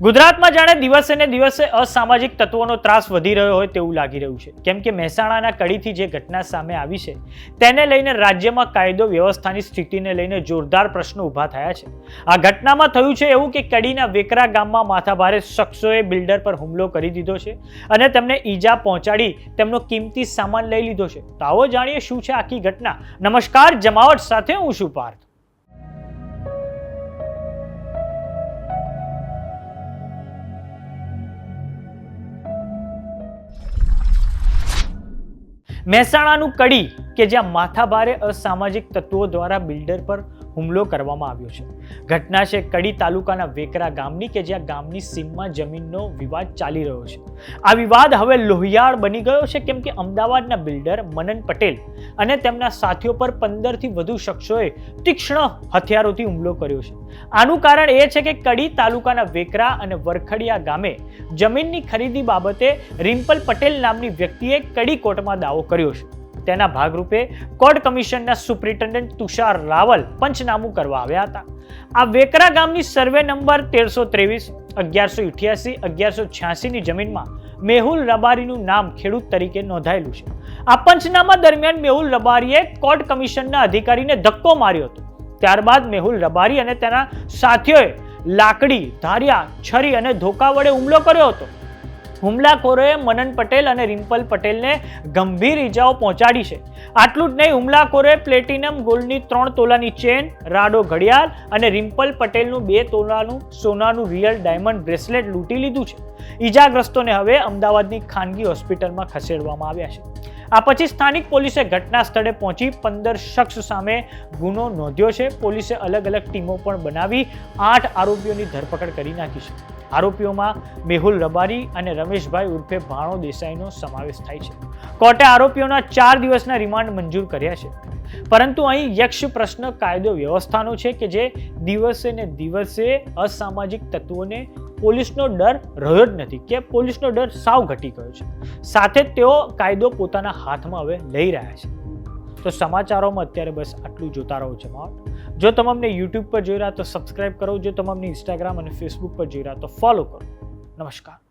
ગુજરાતમાં જાણે દિવસે ને દિવસે અસામાજિક તત્વોનો ત્રાસ વધી રહ્યો હોય તેવું લાગી રહ્યું છે. કેમ કે મહેસાણાના કડીથી જે ઘટના સામે આવી છે, તેને લઈને રાજ્યમાં કાયદો વ્યવસ્થાની સ્થિતિને લઈને જોરદાર પ્રશ્નો ઊભા થયા છે. આ ઘટનામાં થયું છે એવું કે કડીના વેકરા ગામમાં માથાભારે શખ્સોએ બિલ્ડર પર હુમલો કરી દીધો છે અને તેમને ઈજા પહોંચાડી તેમનો કિંમતી સામાન લઈ લીધો છે. તો આવો જાણીએ શું છે આખી ઘટના. નમસ્કાર, જમાવટ સાથે હું છું પાર્થ. મહેસાણાનું કડી. કે જ્યાં માથાભારે અસામાજિક તત્વો દ્વારા બિલ્ડર પર હુમલો કરવામાં આવ્યો છે. ઘટના છે કડી તાલુકાના વેકરા ગામની કે જ્યાં ગામની સીમમાં જમીનનો વિવાદ ચાલી રહ્યો છે. આ વિવાદ હવે લોહિયાળ બની ગયો છે કેમ કે અમદાવાદના બિલ્ડર મનન પટેલ અને તેમના સાથીઓ પર પંદરથી વધુ શખ્સોએ તીક્ષ્ણ હથિયારોથી હુમલો કર્યો છે. આનું કારણ એ છે કે કડી તાલુકાના વેકરા અને વરખડિયા ગામે જમીનની ખરીદી બાબતે રિમ્પલ પટેલ નામની વ્યક્તિએ કડી કોર્ટમાં દાવો કર્યો છે. તેના ભાગરૂપે કોર્ટ કમિશનના સુપ્રિન્ટેન્ડન્ટ તુષાર રાવલ પંચનામું કરવા આવ્યા હતા. આ વેકરા ગામની સર્વે નંબર તેરસો ત્રેવીસ, અગિયારસો ઇઠ્યાસી, અગિયારસો છ્યાસીની જમીનમાં મેહુલ રબારીનું નામ ખેડૂત તરીકે નોંધાયેલું છે. આ પંચનામા દરમિયાન મેહુલ રબારીએ કોર્ટ કમિશનના અધિકારીને ધક્કો માર્યો હતો. ત્યારબાદ મેહુલ રબારી અને તેના સાથીઓએ લાકડી, ધારિયા, છરી અને ધોકા વડે હુમલો કર્યો હતો. હુમલાખોરોએ મનન પટેલ અને રિમ્પલ પટેલને ગંભીર ઈજાઓ પહોંચાડી છે. આટલું જ નહીં, હુમલાખોરોએ પ્લેટિનમ ગોલ્ડની ત્રણ તોલાની ચેન, રાડો ઘડિયાળ અને રિમ્પલ પટેલનું બે તોલાનું સોનાનું રિયલ ડાયમંડ બ્રેસલેટ લૂંટી લીધું છે. ઈજાગ્રસ્તોને હવે અમદાવાદની ખાનગી હોસ્પિટલમાં ખસેડવામાં આવ્યા છે. આ પછી સ્થાનિક પોલીસે ઘટના સ્થળે પહોંચી પંદર શખ્સ સામે ગુનો નોંધ્યો છે. પોલીસે અલગ અલગ ટીમો પણ બનાવી આઠ આરોપીઓની ધરપકડ કરી નાખી છે. આરોપીઓમાં મેહુલ રબારી અને રમેશભાઈ ઉર્ફે ભાણો દેસાઈનો સમાવેશ થાય છે. કોર્ટે આરોપીઓના ચાર દિવસના રિમાન્ડ મંજૂર કર્યા છે. પરંતુ અહીં યક્ષ પ્રશ્ન કાયદો વ્યવસ્થાનો છે કે જે દિવસે ને દિવસે અસામાજિક તત્વોને પોલીસનો ડર રહ્યો જ નથી કે પોલીસનો ડર સાવ ઘટી ગયો છે. સાથે તેઓ કાયદો પોતાના હાથમાં હવે લઈ રહ્યા છે. તો સમાચારોમાં અત્યારે બસ આટલું જોતા રહો જમાવટ. જો તમને યુટ્યુબ પર જોઈ રહ્યા તો સબસ્ક્રાઇબ કરો. જો તમે અમને ઇન્સ્ટાગ્રામ અને ફેસબુક પર જોઈ રહ્યા તો ફોલો કરો. નમસ્કાર.